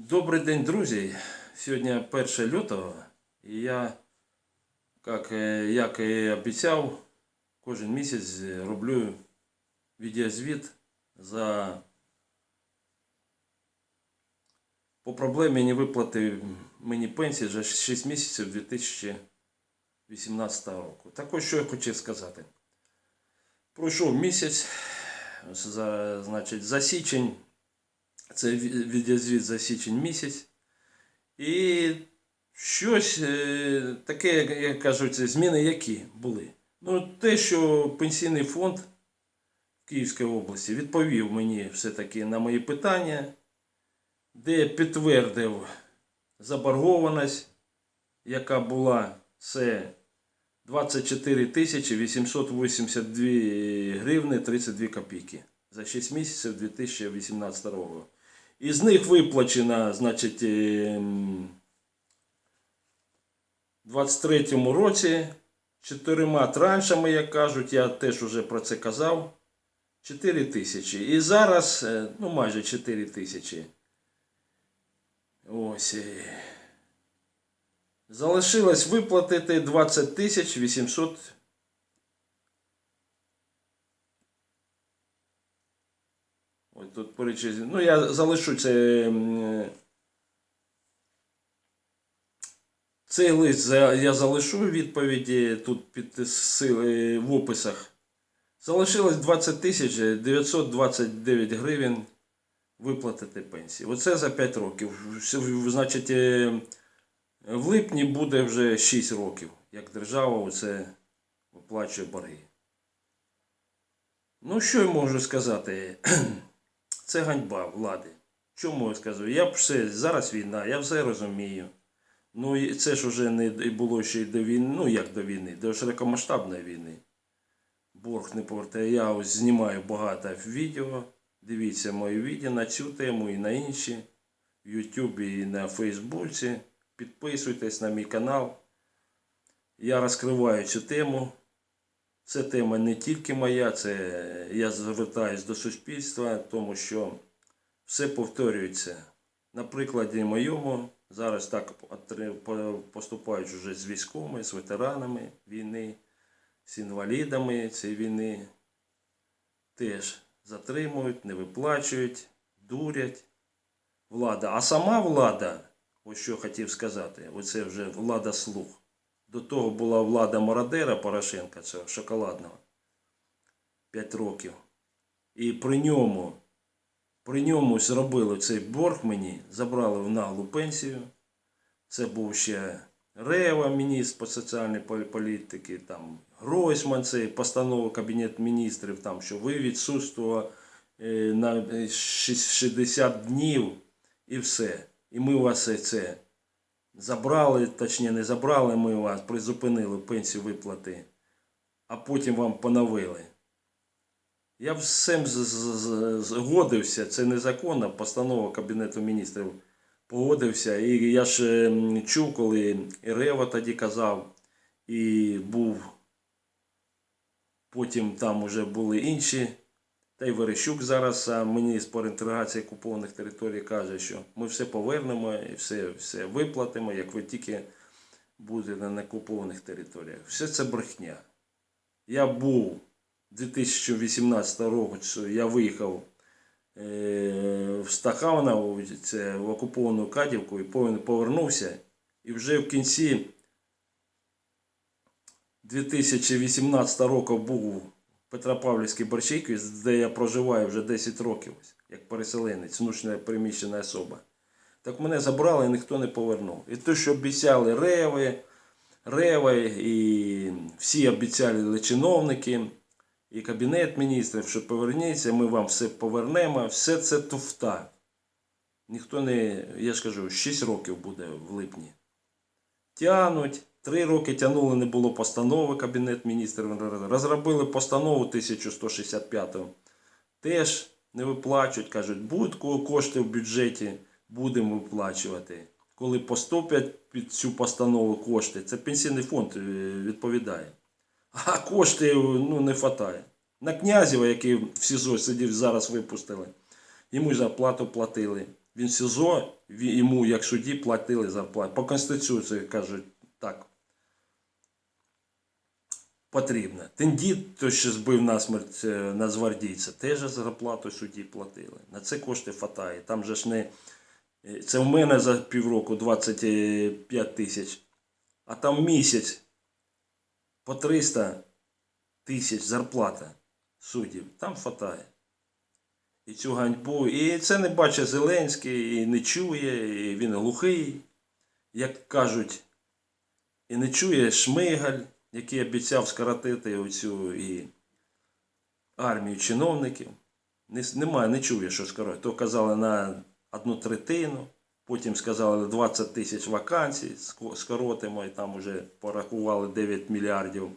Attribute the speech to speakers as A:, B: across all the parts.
A: Добрий день, друзі. Сьогодні 1 лютого, і я, як, е, як і обіцяв, кожен місяць роблю відеозвіт за по проблемі невиплати мені пенсії за 6 місяців 2018 року. Так ось що я хотів сказати. Пройшов місяць, за, значить, за січень це відеозвіт за січень місяць. І щось е, таке, як- кажуть, зміни які були. Ну, те, що пенсійний фонд в Київській області відповів мені все-таки на мої питання, де підтвердив заборгованість, яка була це 24 тисячі 882 гривни 32 копійки за 6 місяців 2018 року. Із них виплачено, значить, ем, в 23-му році чотирма траншами, як кажуть, я теж уже про це казав. 4 тисячі. І зараз, е, ну майже 4 тисячі. Ось. е, Залишилось виплатити 20 тисяч 800 Ой, тут перечислю. Ну, я залишу це. Цей лист я залишу відповіді тут під сили в описах. Залишилось 20 тисяч 929 гривень виплатити пенсії. Оце за 5 років. Значить, е, в липні буде вже 6 років, як держава оце виплачує борги. Ну, що я можу сказати? Це ганьба влади. Чому я скажу? Я все, зараз війна, я все розумію. Ну і це ж уже не було ще й до війни, ну як до війни, до широкомасштабної війни. Борг не повертає. Я ось знімаю багато відео. Дивіться мої відео на цю тему і на інші. В Ютубі і на Фейсбуці. Підписуйтесь на мій канал. Я розкриваю цю тему. Це тема не тільки моя, це я звертаюсь до суспільства, тому що все повторюється. На прикладі моєму зараз так поступають вже з військовими, з ветеранами війни, з інвалідами цієї війни. Теж затримують, не виплачують, дурять. Влада. А сама влада, ось що хотів сказати, оце вже влада слух. До того була влада Мародера Порошенка, цього шоколадного. 5 років. І при ньому, при ньому зробили цей борг мені, забрали в наглу пенсію. Це був ще Рева, міністр по соціальній пол- політики, там Гройсман, це постанова Кабінету міністрів, там, що ви відсутствували е, на е, 60 днів і все. І ми вас це забрали, точніше не забрали, ми вас призупинили пенсію виплати, а потім вам поновили. Я всім згодився, це незаконна постанова Кабінету міністрів погодився. І я ж ем, чув, коли Рева тоді казав, і був, потім там вже були інші. Та й Верещук зараз мені з по окупованих територій каже, що ми все повернемо і все, все виплатимо, як ви тільки будете на неокупованих територіях. Все це брехня. Я був 2018 року, я виїхав е, в Стаханову, це в окуповану Кадівку, і повернувся. І вже в кінці 2018 року був Петропавлівській Борщейці, де я проживаю вже 10 років, як переселенець, внучно переміщена особа. Так мене забрали і ніхто не повернув. І те, що обіцяли Реви, Реви, і всі обіцяли чиновники, і Кабінет міністрів, що поверніться, ми вам все повернемо, все це туфта. Ніхто не, я ж кажу, 6 років буде в липні. Тянуть. Три роки тягнули, не було постанови Кабінет міністрів. Розробили постанову 1165. Теж не виплачують. Кажуть, будуть ко- кошти в бюджеті, будемо виплачувати. Коли поступлять під цю постанову кошти, це пенсійний фонд е, відповідає. А коштів ну, не вистачає. На князєва, який в СІЗО сидів, зараз випустили. Йому зарплату платили. Він в СІЗО, йому як судді платили зарплату. По Конституції кажуть так. Потрібно. Тендіт, той, що збив насмерть е, нацгвардійця, теж зарплату судді платили. На це кошти хватає. Там же ж не. е, Це в мене за півроку 25 тисяч, а там місяць по 300 тисяч зарплата суддів. Там хватає. І цю ганьбу. І це не бачить Зеленський, і не чує, і він глухий, як кажуть, і не чує Шмигаль, який обіцяв скоротити оцю і армію чиновників. Не, немає, не чує, що скоротить. То казали на одну третину, потім сказали 20 тисяч вакансій, скоротимо, і там вже порахували 9 мільярдів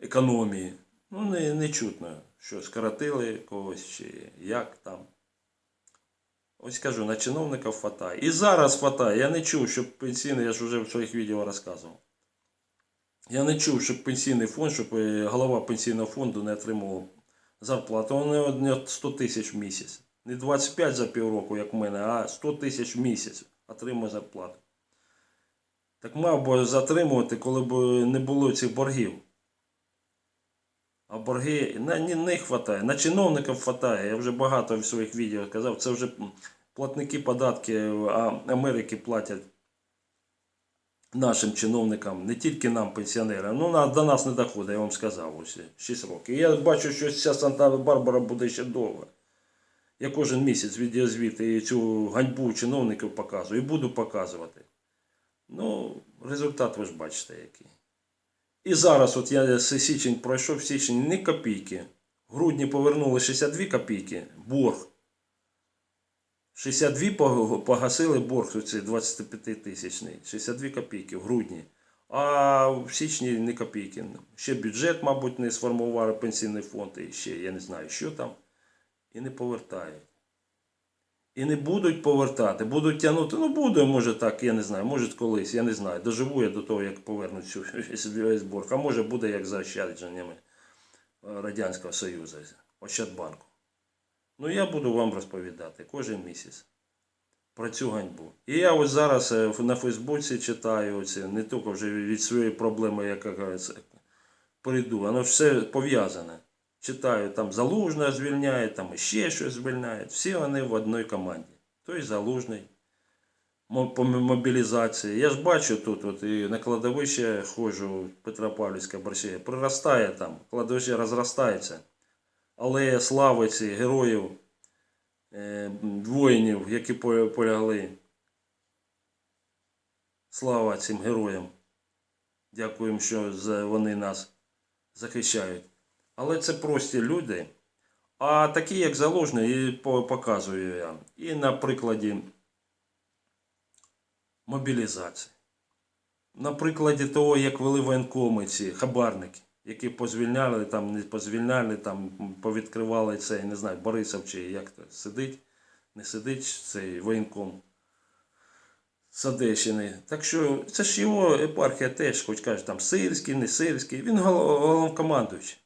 A: економії. Ну, не, не чутно, що скоротили когось чи як там. Ось кажу, на чиновників хватає. І зараз хватає. Я не чув, щоб пенсійний, я ж вже в своїх відео розказував. Я не чув, щоб пенсійний фонд, щоб е, голова пенсійного фонду не отримував зарплату. Вони не 100 тисяч в місяць. Не 25 за півроку, як в мене, а 100 тисяч в місяць отримує зарплату. Так мав би затримувати, коли б не було цих боргів. А борги на не, не хватає. На чиновників хватає. Я вже багато в своїх відео казав. Це вже платники податки а, Америки платять нашим чиновникам, не тільки нам, пенсіонерам. Ну, до нас не доходить, я вам сказав ось 6 років. Я бачу, що ця Санта-Барбара буде ще довго. Я кожен місяць відеозвіти і цю ганьбу чиновників показую і буду показувати. Ну, результат ви ж бачите який. І зараз, от я січень пройшов в січні ні копійки. В грудні повернули 62 копійки, борг. 62 погасили борг оцей 25 тисячний. 62 копійки в грудні. А в січні ні копійки. Ще бюджет, мабуть, не сформували пенсійний фонд, і ще я не знаю, що там. І не повертають. І не будуть повертати, будуть тягнути. Ну, буде, може так, я не знаю, може колись, я не знаю. Доживу я до того, як повернуть цю весь борг. А може буде як за ощадженнями е, Радянського Союзу, Ощадбанку. Ну, я буду вам розповідати кожен місяць про цю ганьбу. І я ось зараз е, на Фейсбуці читаю оці, не тільки вже від своєї проблеми, яка прийду, воно все пов'язане. Читаю, там Залужна звільняє, там ще щось звільняють. Всі вони в одній команді. Той Залужний по мобілізації. Я ж бачу тут, от і на кладовище ходжу Петропавлівська Борщея, приростає там, кладовище розростається. Алея слави ці героїв, е, воїнів, які полягли. Слава цим героям. Дякуємо, що вони нас захищають. Але це прості люди. А такі, як Залужний, і показую я. І на прикладі мобілізації. На прикладі того, як вели воєнкоми ці хабарники, які позвільняли, там, не позвільняли, там, повідкривали цей, не знаю, Борисов чи як то сидить, не сидить цей воєнком з Одещини. Так що це ж його епархія теж, хоч каже, там сирський, не сирський. Він головнокомандуючий.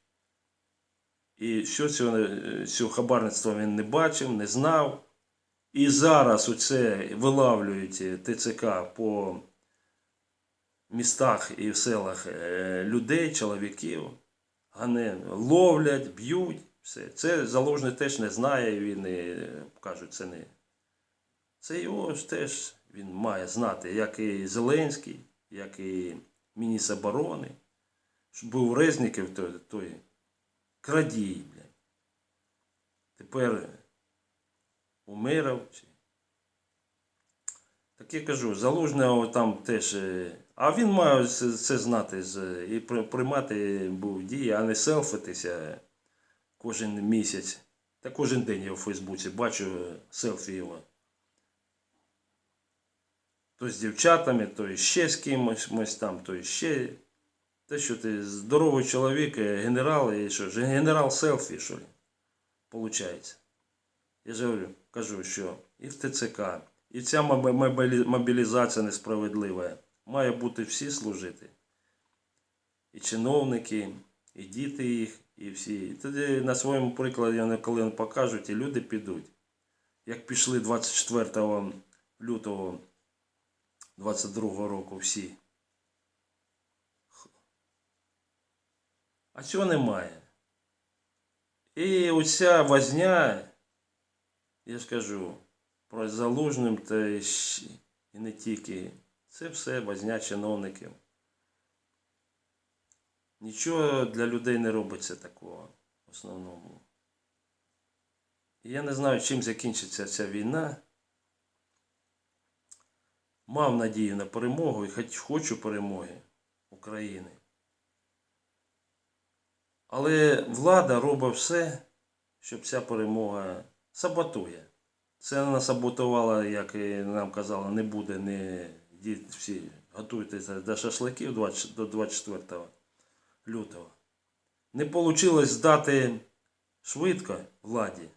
A: І що цього, е, цього хабарництва він не бачив, не знав. І зараз оце вилавлюють е, ТЦК по містах і в селах е, людей, чоловіків, гане, ловлять, б'ють. Все. Це заложний теж не знає, він і, кажуть, це не. Це його ж теж він має знати, як і Зеленський, як і міністр оборони. Щоб був Резників, той, той крадій, блядь. Тепер Умирав. Так я кажу, залужного там теж. А він має це, знати і приймати був дії, а не селфитися кожен місяць. Та кожен день я у Фейсбуці бачу селфі його. То з дівчатами, то ще з кимось там, то ще. Те, що ти здоровий чоловік, е, генерал, і що ж, генерал селфі, що ли? Получається. Я ж говорю, кажу, що і в ТЦК, і ця мобілізація несправедлива. Має бути всі служити. І чиновники, і діти їх, і всі. І тоді на своєму прикладі, коли вони покажуть, і люди підуть. як пішли 24 лютого 22 року всі. А цього немає. І оця возня, я ж кажу, про залужним та і не тільки. Це все возня чиновників. Нічого для людей не робиться такого в основному. І я не знаю, чим закінчиться ця війна. Мав надію на перемогу і хоч хочу перемоги України. Але влада робить все, щоб ця перемога саботує. Це вона саботувала, як і нам казали, не буде, не йдіть всі до шашликів 20 до 24 лютого. Не вийшло здати швидко владі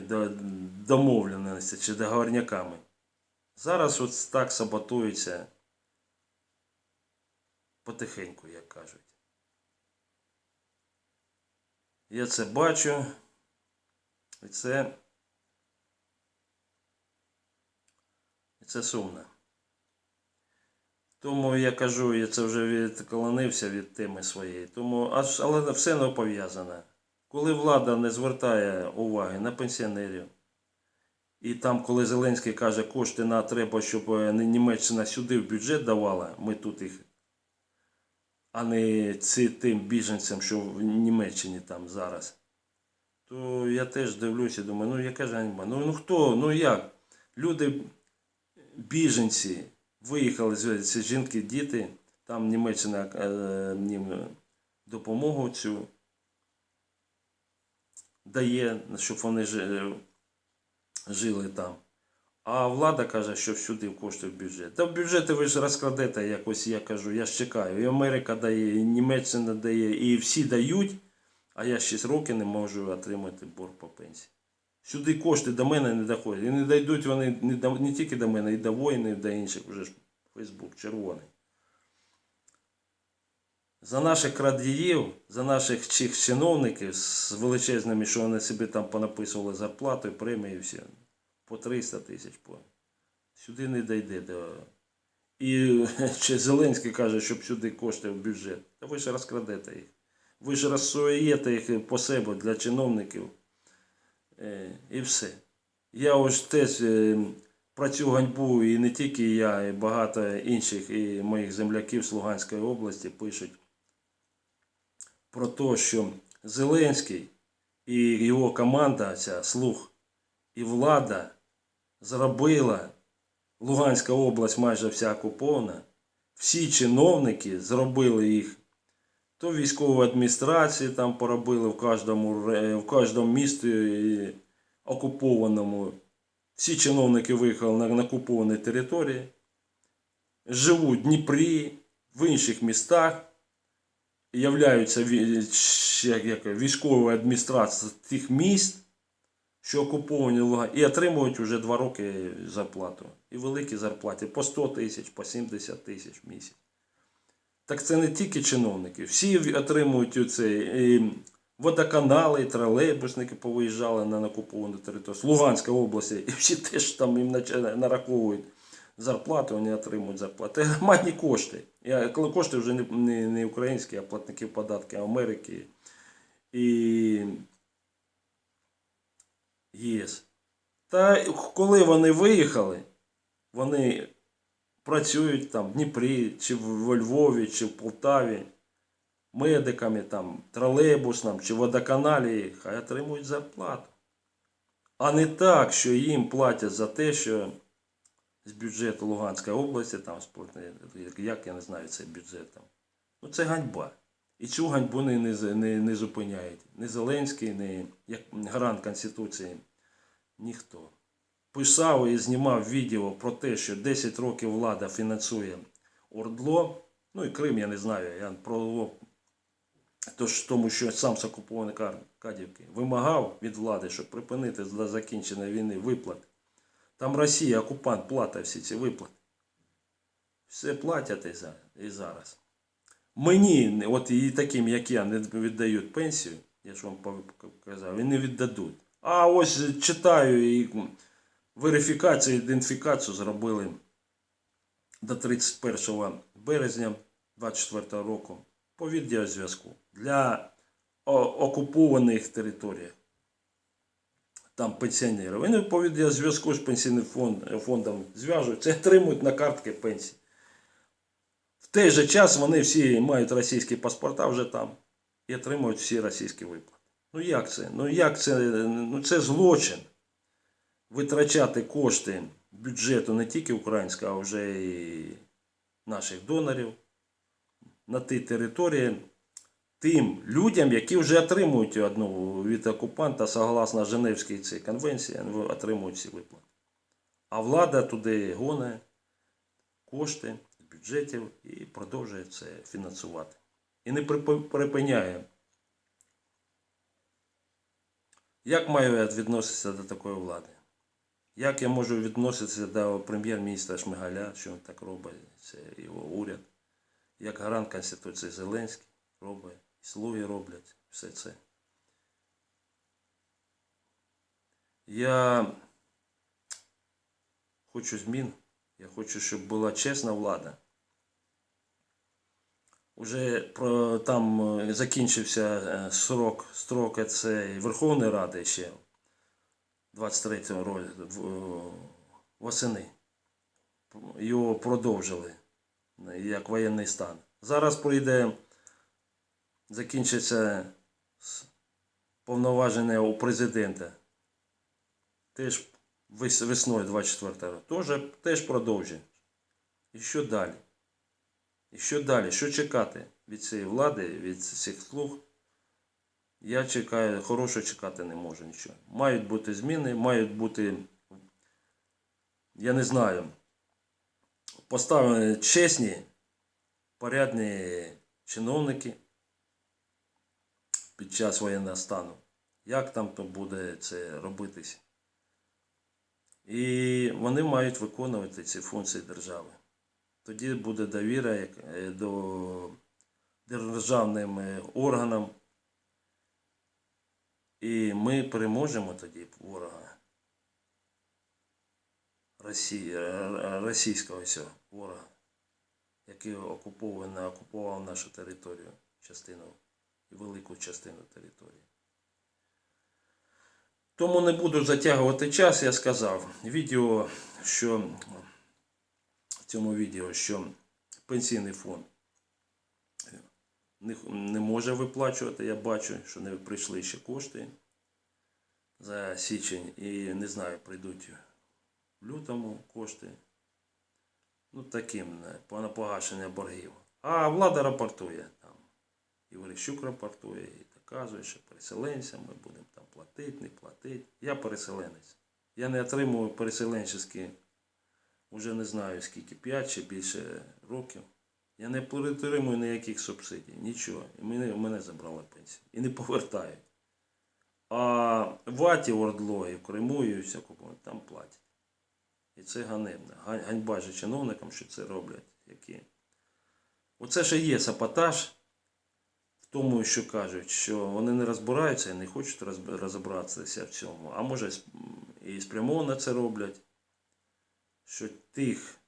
A: до- домовленостями чи договорняками. Зараз от так саботується потихеньку, як кажуть. Я це бачу. І це. І це сумно. Тому я кажу, я це вже відклонився від теми своєї. Тому, але все не пов'язане. Коли влада не звертає уваги на пенсіонерів, і там, коли Зеленський каже, кошти на треба, щоб е, Німеччина сюди в бюджет давала, ми тут їх, а не ці, тим біженцям, що в Німеччині там зараз, то я теж дивлюся і думаю, ну яка ж ганьба? Ну, ну хто? Ну як? Люди, біженці, виїхали звідси жінки, діти, там Німеччина е, їм допомогу цю дає, щоб вони жили там. А влада каже, що сюди коштує в бюджет. Та в бюджети ви ж розкрадете якось, я кажу, я ж чекаю. І Америка дає, і Німеччина дає, і всі дають, а я 6 років не можу отримати борг по пенсії. Сюди кошти до мене не доходять. І не дійдуть вони не, до, не тільки до мене, і до воїнів, і до інших. Вже ж Фейсбук червоний. За наших крадіїв, за наших чих чиновників з величезними, що вони собі там понаписували зарплату, премії, всі, по 300 тисяч. По. Сюди не дійде до. І ще Зеленський каже, щоб сюди кошти в бюджет. Та ви ж розкрадете їх. Ви ж розсуєте їх по себе для чиновників. Е, і все. Я ось теж е, про цю ганьбу і не тільки я, і багато інших і моїх земляків з Луганської області пишуть про те, що Зеленський і його команда, ця слух і влада зробила Луганська область майже вся окупована. Всі чиновники зробили їх. То військову адміністрації там поробили в кожному, в кожному місті окупованому. Всі чиновники виїхали на, на окуповані території, живуть в Дніпрі, в інших містах, являються як, як, військовою адміністрацією тих міст, що окуповані Луган, і отримують вже два роки зарплату. І великі зарплати по 100 тисяч, по 70 тисяч в місяць. Так це не тільки чиновники, всі отримують оце, водоканали, тролейбусники повиїжджали на окуповану територію. З Луганської області, і всі теж там їм нараховують зарплату, вони отримують зарплату. Громадні кошти. Я, коли кошти вже не, не, не українські, а платники податків Америки і ЄС. Та коли вони виїхали, вони працюють там в Дніпрі, чи в во Львові, чи в Полтаві, медиками, там, тролейбусном, чи водоканалі, хай отримують зарплату. А не так, що їм платять за те, що з бюджету Луганської області, там, як я не знаю цей бюджет там. Ну це ганьба. І цю ганьбу не, не, не, не зупиняють. Ні Зеленський, ні як гарант Конституції, ніхто. Писав і знімав відео про те, що 10 років влада фінансує Ордло. Ну і Крим, я не знаю, я про Тож тому, що сам з окупованої Кар- Кадівки вимагав від влади, щоб припинити до закінчення війни виплати. Там Росія, окупант, платить всі ці виплати. Все платять і зараз. Мені, от і таким, як я, не віддають пенсію, я ж вам казав, і не віддадуть. А ось читаю і верифікацію, ідентифікацію зробили до 31 березня 24 року по відеозв'язку для окупованих територій. Там пенсіонери. Вони по відеозв'язку з пенсійним фонд, фондом зв'яжуються отримують на картки пенсії. В той же час вони всі мають російські паспорта вже там і отримують всі російські виплати. Ну як це? Ну як це? Ну це злочин. Витрачати кошти бюджету не тільки українського, а вже і наших донорів на ті території тим людям, які вже отримують одну від окупанта, согласно Женевській цій конвенції, вони отримують ці виплати. А влада туди гоне кошти бюджетів і продовжує це фінансувати. І не припиняє. Як маю я відноситися до такої влади? Як я можу відноситися до прем'єр-міністра Шмигаля, що він так робить, це його уряд, як гарант Конституції Зеленський робить, і слуги роблять все це. Я хочу змін, я хочу, щоб була чесна влада. Уже про, там е, закінчився е, срок, строк це Верховної Ради ще 23-го року восени. Його продовжили е, як воєнний стан. Зараз прийде, закінчиться повноваження у президента. Теж весною 24 року. Теж, теж продовжує. І що далі? І що далі? Що чекати від цієї влади, від цих слуг? Я чекаю, хорошого чекати не можу нічого. Мають бути зміни, мають бути, я не знаю, поставлені чесні, порядні чиновники під час воєнного стану. Як там то буде це робитися? І вони мають виконувати ці функції держави. Тоді буде довіра е, до державним е, органам. І ми переможемо тоді ворога Росії, е, російського цього ворога, який окуповано, окупував нашу територію, частину велику частину території. Тому не буду затягувати час, я сказав. Відео, що в цьому відео, що пенсійний фонд не, не може виплачувати. Я бачу, що не прийшли ще кошти за січень і не знаю, прийдуть в лютому кошти. Ну, таким на погашення боргів. А влада рапортує там. І Верещук рапортує, і доказує, що переселенцям ми будемо там платити, не платити. Я переселенець. Я не отримую переселенчески, вже не знаю скільки, 5 чи більше років. Я не отримую ніяких субсидій, нічого. І мене, мене забрали пенсію. І не повертають. А ваті Ордло і в Криму і всякому там платять. І це ганебно. Гань- Ганьба же чиновникам, що це роблять. Які. Оце ще є саботаж в тому, що кажуть, що вони не розбираються і не хочуть розібратися в цьому. А може і спрямовано це роблять. Що тих,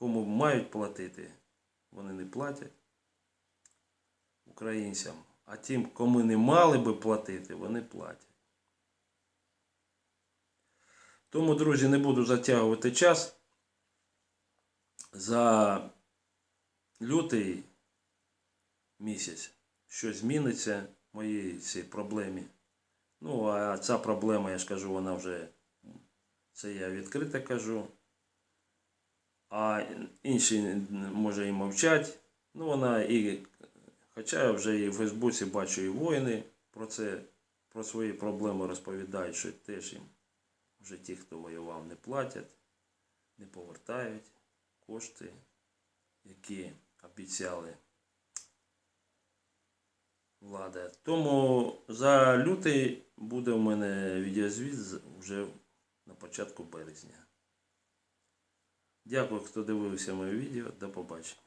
A: кому мають платити, вони не платять українцям. А тим, кому не мали би платити, вони платять. Тому, друзі, не буду затягувати час. За лютий місяць щось зміниться в моїй цій проблемі. Ну, а ця проблема, я ж кажу, вона вже, це я відкрито кажу. А інші, може, і мовчать. Ну, вона і, хоча я вже і в Фейсбуці бачу і воїни про це, про свої проблеми розповідають, що теж їм вже ті, хто воював, не платять, не повертають кошти, які обіцяли влада. Тому за лютий буде в мене відеозвіт вже на початку березня. Дякую, хто дивився моє відео. До побачення.